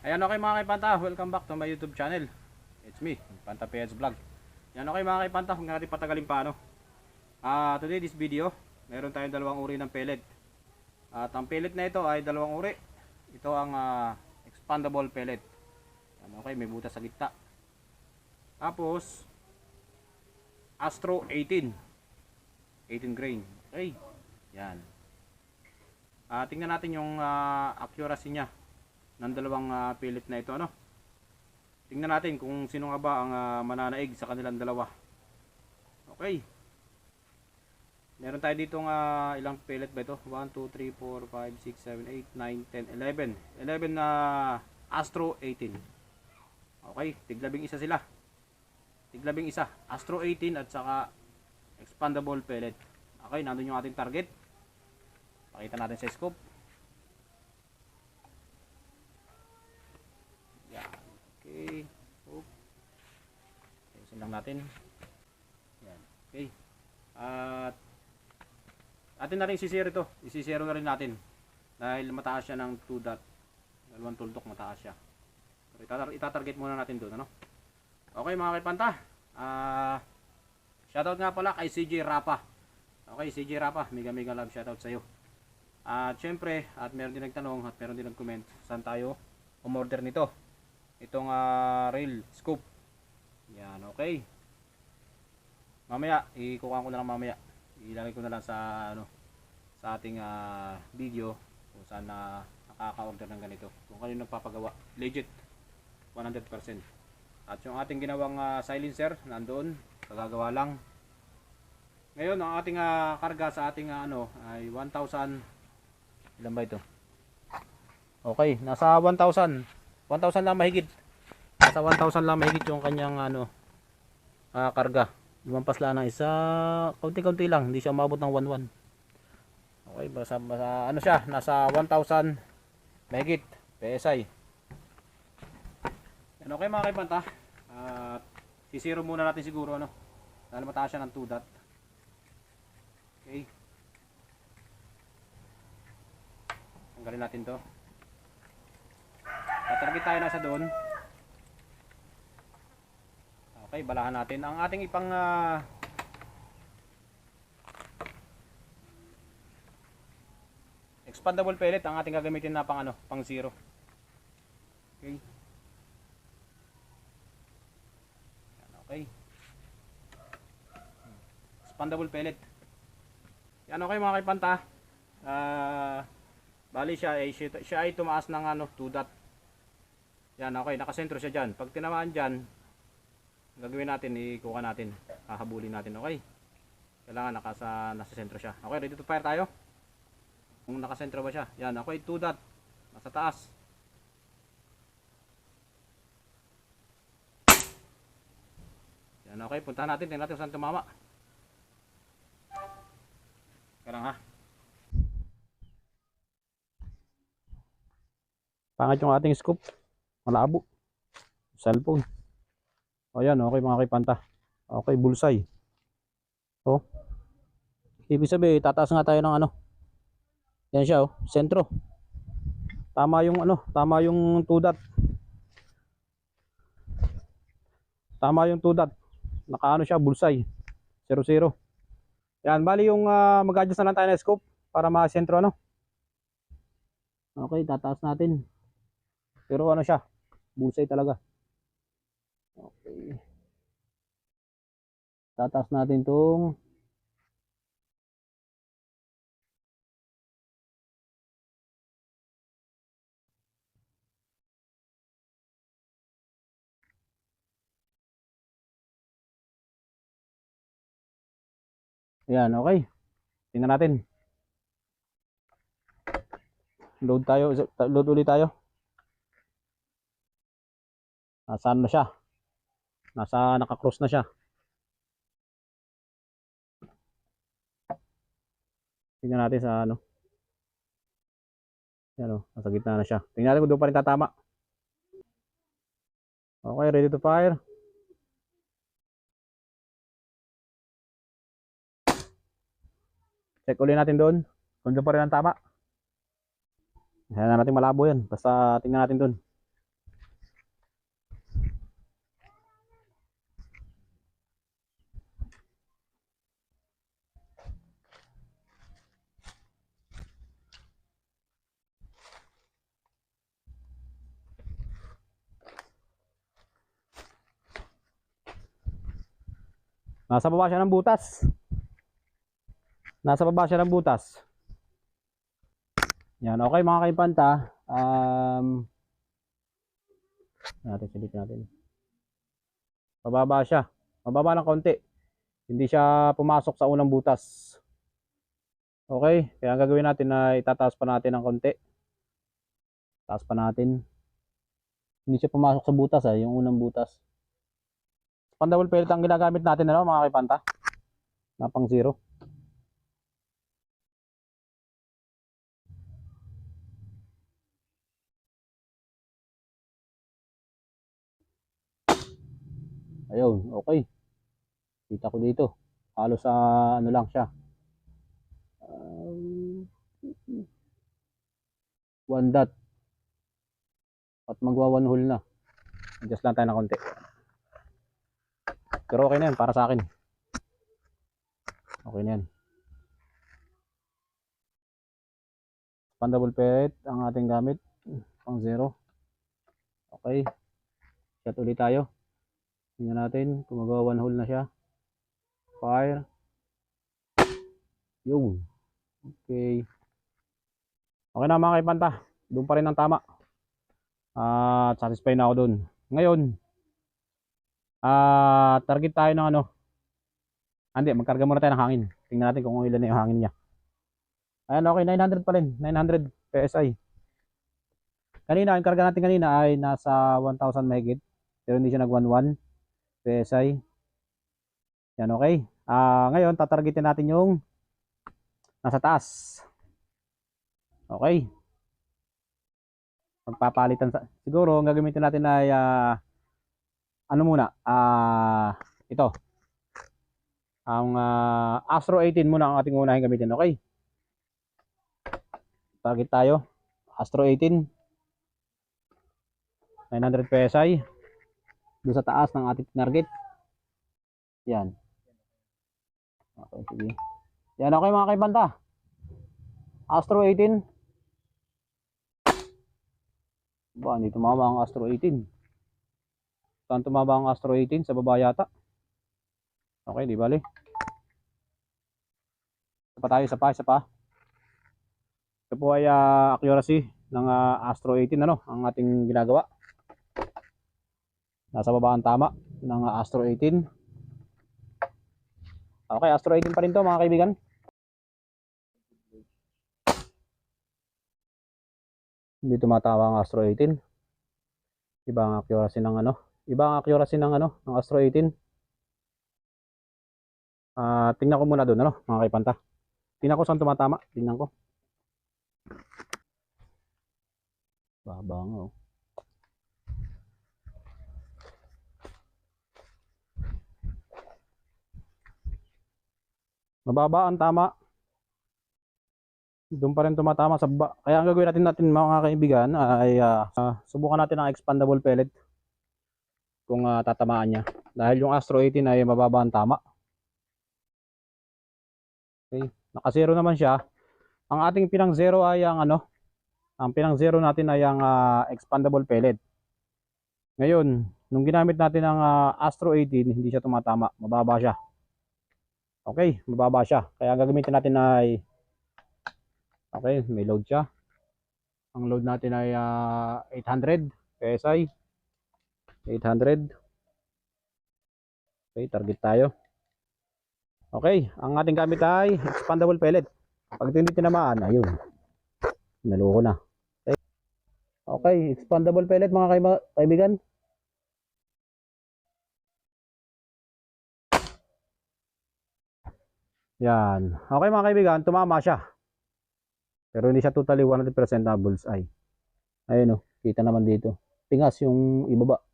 Ayan okay mga kaipanta, welcome back to my YouTube channel. It's me, Panta PH Vlog. Ayan okay mga kaipanta, huwag natin patagalin pa ano. Ah, today this video, meron tayong dalawang uri ng pellet. At ang pellet na ito ay dalawang uri. Ito ang ah, expandable pellet. Ayan okay, may butas sa gitna. Tapos Astro 18. 18 grain. Okay. Yan. Ah, tingnan natin yung ah, accuracy niya ng dalawang ah, pellet na ito ano. Tingnan natin kung sino nga ba ang ah, mananaig sa kanilang dalawa. Okay. Meron tayo dito nga ilang pellet ba ito? 1 2 3 4 5 6 7 8 9 10 11. 11 na Astro 18. Okay, tiglabing isa sila. Tiglabing isa, Astro 18 at saka expandable pellet. Okay, nandun yung ating target. Pakita natin sa scope. Yan. Okay. Oop. Ayusin lang natin. Yan. Okay. At atin na rin isisiro ito. Isisiro na rin natin. Dahil mataas siya ng 2 dot. Dalawang tuldok mataas siya. Pero itatar- itatarget muna natin doon. Ano? Okay mga kaipanta. Ah... shoutout nga pala kay CJ Rapa. Okay, CJ Rapa, mega mega love shoutout sa iyo. At syempre, at meron din nagtanong at meron din nag-comment saan tayo umorder nito. Itong ah, rail scoop. Yan, okay. Mamaya, ikukuha ko na lang mamaya. Ilalagay ko na lang sa ano sa ating ah, video kung saan na nakaka-order ng ganito. Kung kanino nagpapagawa. Legit. 100%. At yung ating ginawang ah, silencer nandoon, kagagawa lang. Ngayon, ang ating ah, karga sa ating ah, ano ay 1,000 ilan ba ito? Okay, nasa 1,000. 1,000 lang mahigit. Nasa 1,000 lang mahigit yung kanyang ano ah, karga. Lumampas lang ng isa, kaunti-kaunti lang, hindi siya umabot ng 1,1. Okay, basta, basta ano siya, nasa 1,000 mahigit PSI. Yan okay mga kaipanta. At sisiro muna natin siguro ano. Dahil mataas siya ng 2 dot. Okay. Tanggalin natin to. Tatarget tayo nasa doon. Okay, balahan natin. Ang ating ipang ah, expandable pellet ang ating gagamitin na pang ano, pang zero. Okay. Yan, okay. Expandable pellet. Yan okay mga kaipanta. Ah, bali siya ay siya ay tumaas ng ano, 2 dot. Yan okay, nakasentro siya diyan. Pag tinamaan diyan, gagawin natin, ikuha natin, hahabulin natin, okay? Kailangan nakasa nasa sentro siya. Okay, ready to fire tayo? Kung nakasentro ba siya? Yan, okay, 2 dot. Nasa taas. Yan, okay, puntahan natin, tingnan natin kung saan tumama. Karang ha. Pangat yung ating scoop. Malabo. Cellphone. O okay mga kipanta. Okay, bulsay. O. Ibig sabihin, tataas nga tayo ng ano. Yan siya, oh. Sentro. Tama yung ano, tama yung 2 dot. Tama yung 2 dot. Nakaano siya, bulsay. 0-0. Yan, bali yung uh, mag-adjust na lang tayo ng scope para ma-sentro ano. Okay, tataas natin. Pero ano siya, busay talaga. Okay. Tataas natin tong Yan, okay. Tingnan natin. Load tayo, load ulit tayo. Nasaan na siya? Nasa naka-cross na siya. Tingnan natin sa ano. Yan o, nasa gitna na siya. Tingnan natin kung doon pa rin tatama. Okay, ready to fire. Check ulit natin doon. Kung doon pa rin ang tama. Kaya na natin malabo yan. Basta tingnan natin doon. Nasa baba siya ng butas. Nasa baba siya ng butas. Yan, okay mga kaipanta. Um, natin silipin natin. Pababa siya. Mababa ng konti. Hindi siya pumasok sa unang butas. Okay, kaya ang gagawin natin na itataas pa natin ng konti. Taas pa natin. Hindi siya pumasok sa butas ah, yung unang butas. Pandawal pellet ang ginagamit natin ano, mga kaipanta. Na pang zero. Ayun, okay. Kita ko dito. Halos sa ano lang siya. Um, one dot. At magwa one hole na. Adjust lang tayo ng konti. Pero okay na yan para sa akin. Okay na yan. Expandable pellet ang ating gamit. Pang zero. Okay. Shot ulit tayo. Tingnan natin kung magawa one hole na siya. Fire. Yun. Okay. Okay na mga kaipanta. Doon pa rin ang tama. At satisfied na ako doon. Ngayon, ah target tayo ng ano. Ah, Hindi, magkarga muna tayo ng hangin. Tingnan natin kung ilan na yung hangin niya. Ayan, okay, 900 pa rin. 900 PSI. Kanina, ang karga natin kanina ay nasa 1,000 megit. Pero hindi siya nag 11 PSI. Yan, okay. Ah, ngayon, tatargetin natin yung nasa taas. Okay. Magpapalitan sa siguro ang gagamitin natin ay ah, ano muna? Ah, ito. Ang ah, Astro 18 muna ang ating unahin gamitin, okay? Target tayo. Astro 18. 900 PSI. Doon sa taas ng ating target. Yan. Okay, sige. Yan okay mga kaibanta. Astro 18. Ba, hindi tumama ang Astro 18. Saan tumama ang Astro 18? Sa baba yata. Okay, di bali. Isa pa tayo, isa pa, isa pa. Ito po ay ah, accuracy ng ah, Astro 18 ano, ang ating ginagawa. Nasa baba ang tama ng ah, Astro 18. Okay, Astro 18 pa rin to mga kaibigan. Hindi tumatawa ang Astro 18. Iba ang accuracy ng ano. Iba ang accuracy ng ano, ng Astro 18. Ah, tingnan ko muna doon ano, mga kaipanta. Tingnan ko saan tumatama. Tingnan ko. Baba nga oh. Mababa ang tama. Doon pa rin tumatama sa baba. Kaya ang gagawin natin natin mga kaibigan ay ah, ah, subukan natin ang expandable pellet kung ah, tatamaan niya. Dahil yung Astro 18 ay mababa ang tama. Okay. Naka-zero naman siya. Ang ating pinang zero ay ang ano, ang pinang zero natin ay ang ah, expandable pellet. Ngayon, nung ginamit natin ang ah, Astro 18, hindi siya tumatama. Mababa siya. Okay, mababa siya. Kaya ang gagamitin natin ay Okay, may load siya. Ang load natin ay ah, 800 PSI. 800. Okay, target tayo. Okay, ang ating gamit ay expandable pellet. Pag hindi tinamaan, ayun. Naluko na. Okay, okay expandable pellet mga kaibigan. Yan. Okay mga kaibigan, tumama siya. Pero hindi siya totally 100% na bullseye. Ayun oh, kita naman dito. Pingas yung ibaba.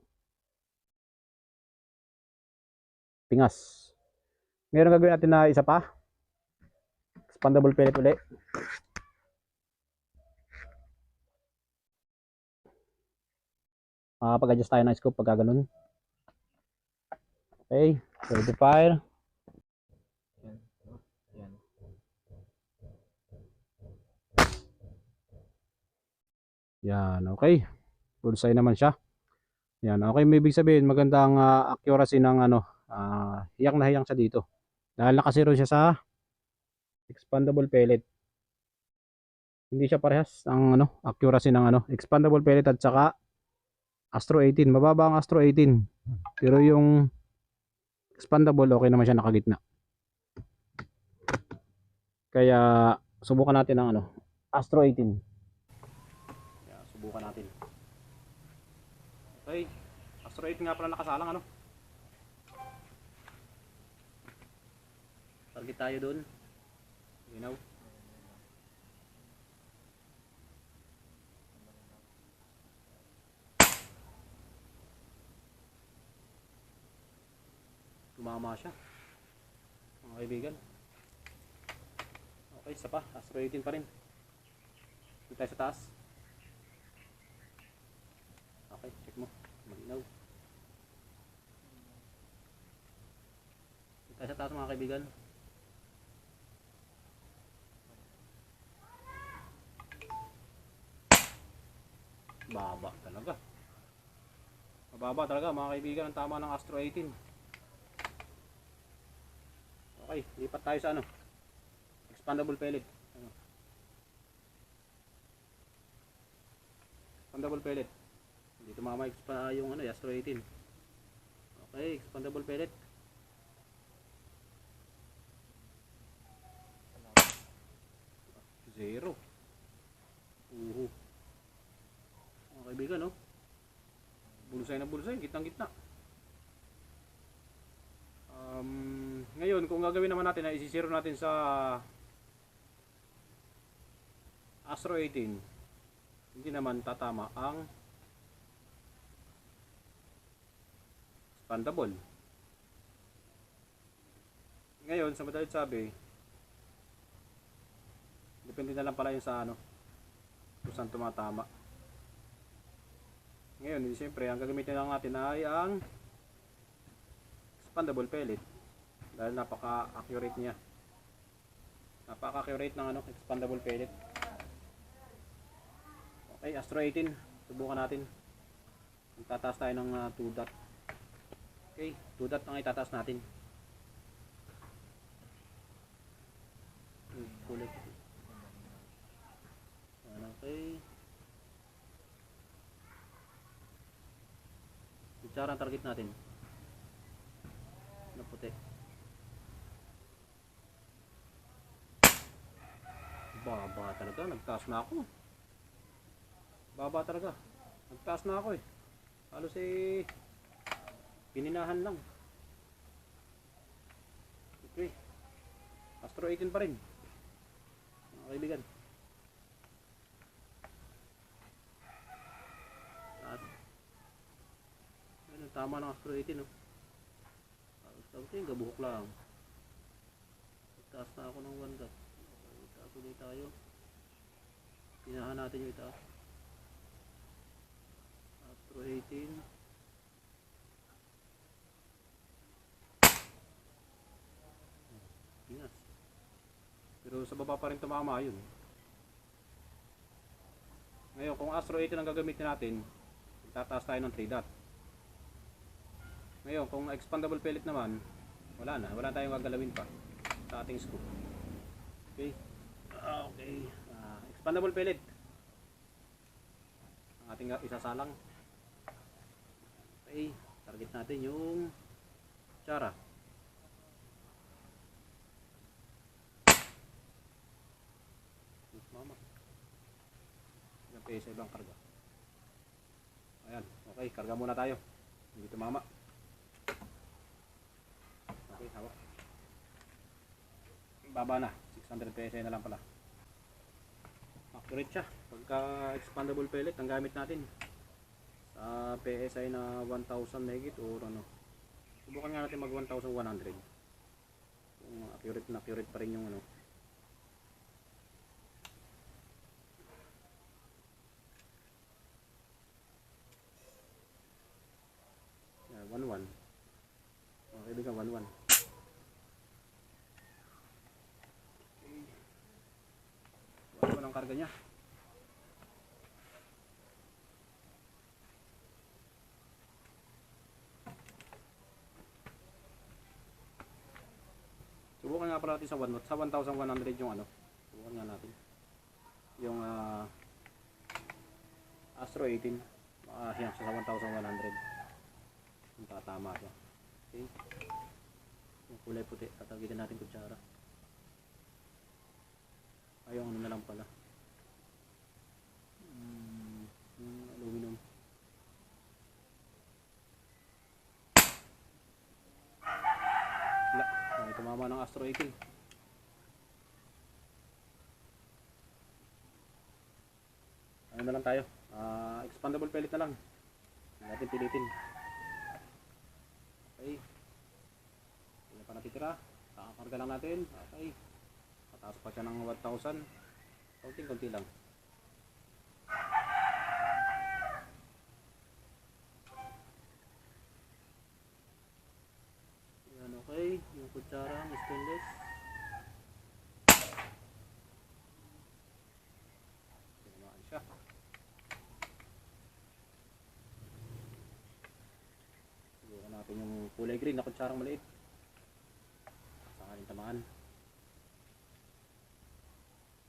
Pingas. Meron gagawin natin na isa pa. Expandable pellet ulit. Makakapag-adjust tayo ng scope pagka ganun. Okay, fire. Yan, okay. Bullseye naman siya. Yan, okay. May ibig sabihin, magandang ah, accuracy ng ano, ah, hiyang na hiyang siya dito. Dahil nakasiro siya sa expandable pellet. Hindi siya parehas ang ano, accuracy ng ano, expandable pellet at saka Astro 18. Mababa ang Astro 18. Pero yung expandable okay naman siya nakagitna. Kaya subukan natin ang ano, Astro 18. Kaya subukan natin. Okay. Astro 18 nga pala nakasalang ano. Target tayo doon. Ginaw. Tumama siya. Mga kaibigan. Okay, isa pa. Astro 18 pa rin. Dito tayo sa taas. Okay, check mo. Malinaw. Dito tayo sa taas mga kaibigan. Baba talaga. Mababa talaga mga kaibigan ang tama ng Astro 18. Okay, lipat tayo sa ano. Expandable pellet. Ano? Expandable pellet. Hindi tumama expa yung ano, Astro 18. Okay, expandable pellet. Zero. Mga kaibigan, no? Bulsay na bulsay, gitnang gitna. Um, ngayon, kung gagawin naman natin, ay isisiro natin sa Astro 18. Hindi naman tatama ang expandable. Ngayon, sa madalit sabi, depende na lang pala yung sa ano, kung saan tumatama. Ngayon, hindi siyempre, ang gagamitin lang natin ay ang expandable pellet dahil napaka-accurate niya. Napaka-accurate ng ano, expandable pellet. Okay, Astro 18. Subukan natin. Tataas tayo ng 2 dot. Okay, 2 dot ang itataas natin. Hmm, Kulit. Okay. Kutsara ang target natin. Na puti. Baba talaga, nagtaas na ako. Baba talaga. Nagtaas na ako eh. Halos eh pininahan lang. Okay. Astro 18 pa rin. Mga kaibigan. At Ayun, tama ng Astro 18 no. Halos tapos yung gabuhok lang. Taas na ako ng 1 dot. Okay, itaas ulit tayo. Pinahan natin yung itaas. Astro 18. Pinas. Pero sa baba pa rin tumama yun. Ngayon, kung Astro 18 ang gagamitin natin, tataas tayo ng 3 dot. Ngayon, kung expandable pellet naman, wala na. Wala tayong gagalawin pa sa ating scoop. Okay. Ah, okay. Ah, expandable pellet. Ang ating isasalang. Okay. Target natin yung tsara. Mama. Ilang peso ibang karga. Ayan. Okay. Karga muna tayo. Hindi tumama. Okay, hawak. Baba na. 600 pesos na lang pala. Accurate siya. Pagka expandable pellet ang gamit natin. Sa PSI na 1,000 megit or ano. Subukan nga natin mag 1,100. Kung accurate na accurate pa rin yung ano. Yeah, 1,1. Mga kaibigan, 1-1. Okay. 1-1 ang karga niya. nga pala natin sa 1 watt. Sa 1,100 yung ano. Subukan nga natin. Yung ah, Astro 18. Ah, yan, sa 1,100. Yung tatama siya. Okay. Yung kulay puti. Tatagitin natin kutsara. Ay, yung ano na lang pala. Mm, yung aluminum. Wala. Ay, tumama ng Astro 18. Ano na lang tayo? Ah, expandable pellet na lang. Hindi natin pilitin. Okay. Hindi pa natitira. Kakakarga lang natin. Okay. Pataas pa siya ng 1,000. Konting-konti lang. Yan okay. Yung kutsara, ang stainless. Tinamaan siya. Subukan natin yung kulay green na kutsarang maliit. Sakaling tamaan.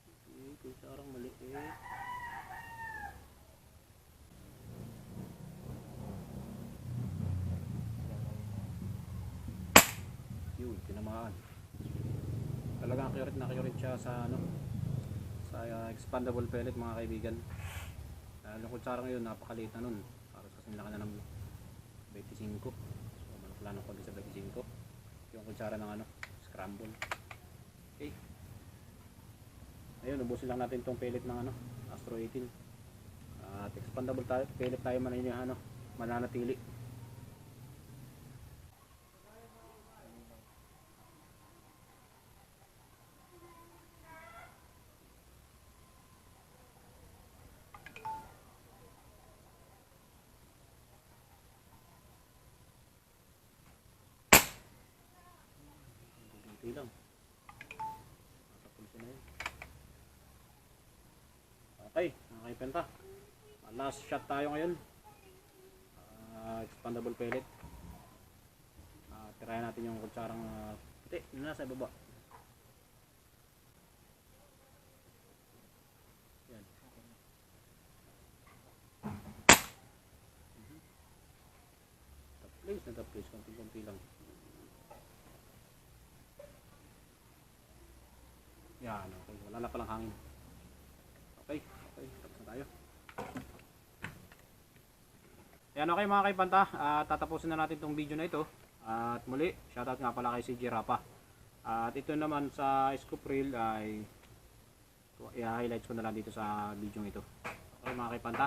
Okay, kutsarang maliit. Yun, tinamaan. Talagang accurate na accurate siya sa ano sa uh, expandable pellet mga kaibigan. Dahil yung kutsara ngayon napakaliit na nun. Para sa laki na ng 25. Ng pag sa 25. Yung kutsara ng ano, scramble. Okay. Ayun, ubusin lang natin tong pellet ng ano, Astro 18. At expandable tayo, pellet tayo man yung ano, mananatili. Kunti lang. Nasa pulso na yun. Okay, Ah, Last shot tayo ngayon. Ah, expandable pellet. Uh, tirayan natin yung kutsarang uh, puti. Na sa ibaba. Yan. Mhm. Top place na top place. Konti-konti lang. Yan, okay. Wala na palang hangin. Okay, okay. Tayo. Yan, okay mga kaipanta. Ah, tatapusin na natin tong video na ito. At muli, shoutout nga pala kay si Jirapa. At ito naman sa scoop reel ay i-highlights ko na lang dito sa video ito. Okay mga kaipanta.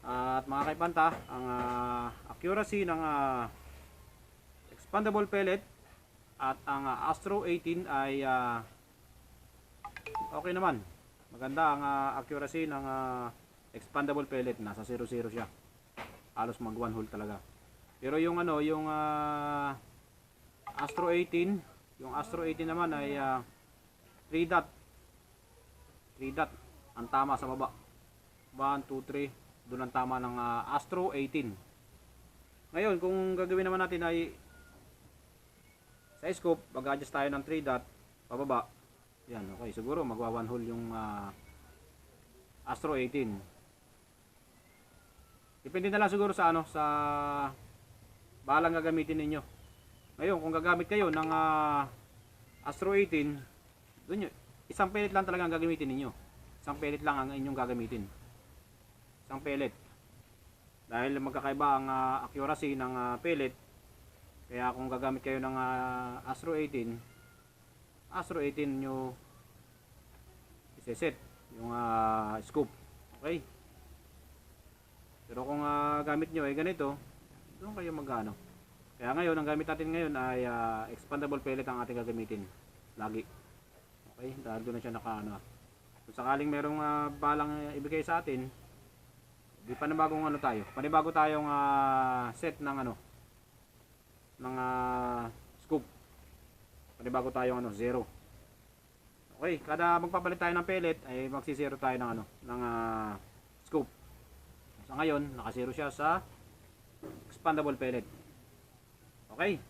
At mga kaipanta, ang ah, accuracy ng ah, expandable pellet at ang ah, Astro 18 ay ah, okay naman. Maganda ang ah, accuracy ng ah, expandable pellet. Nasa 00 siya. Halos mag one hole talaga. Pero yung ano, yung ah, Astro 18, yung Astro 18 naman ay 3 dot. 3 dot. Ang tama sa baba. 1, 2, 3. Doon ang tama ng ah, Astro 18. Ngayon, kung gagawin naman natin ay sa scope, mag-adjust tayo ng 3 dot pababa. Yan, okay. Siguro magwa one hole yung ah, Astro 18. Depende na lang siguro sa ano, sa balang gagamitin ninyo. Ngayon, kung gagamit kayo ng ah, Astro 18, dun yun, isang pellet lang talaga ang gagamitin ninyo. Isang pellet lang ang inyong gagamitin. Isang pellet. Dahil magkakaiba ang ah, accuracy ng ah, pellet, kaya kung gagamit kayo ng ah, Astro 18, Astro 18 nyo iseset yung ah, scoop. Okay? Pero kung ah, gamit nyo ay ganito, doon kayo magano. Kaya ngayon, ang gamit natin ngayon ay ah, expandable pellet ang ating gagamitin. Lagi. Okay? Dahil doon na siya naka ano. Kung sakaling merong ah, balang ibigay sa atin, di panibagong ano tayo. Panibago tayong ah, set ng ano ng scoop. Panibago tayong ano, zero. Okay, kada magpapalit tayo ng pellet ay magsisero tayo ng ano, ng ah, scoop. Sa ngayon, nakasero siya sa expandable pellet. Okay.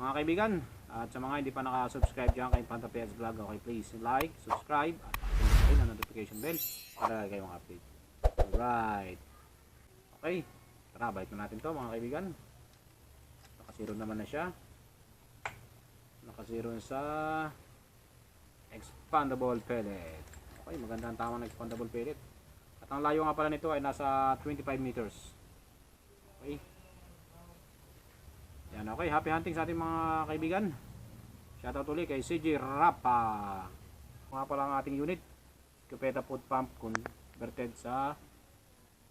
Mga kaibigan, At sa mga hindi pa naka-subscribe dyan kay Panta PS Vlog, okay, please like, subscribe, at pakipindot ang notification bell para lagi kayong update. Alright. Okay. Tara, balik na natin to mga kaibigan. Nakasiro naman na siya. Nakasiro na sa expandable pellet. Okay, maganda ang tama ng expandable pellet. At ang layo nga pala nito ay nasa 25 meters. Okay. Yan, okay. Happy hunting sa ating mga kaibigan. Shoutout ulit kay CJ Rapa. Mga pala ang ating unit. Cupeta food pump converted sa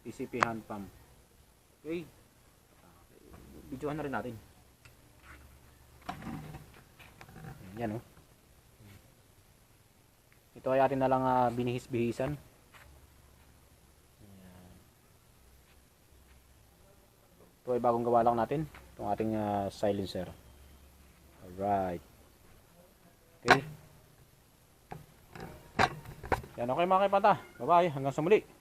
PCP hand pump. Okay. Videohan na rin natin. Yan oh. Ito ay atin na lang ah, binihis-bihisan. Ito ay bagong gawa lang natin. Itong ating ah, silencer. Alright. Okay. Yan okay mga kaipanta. Bye bye. Hanggang sa muli.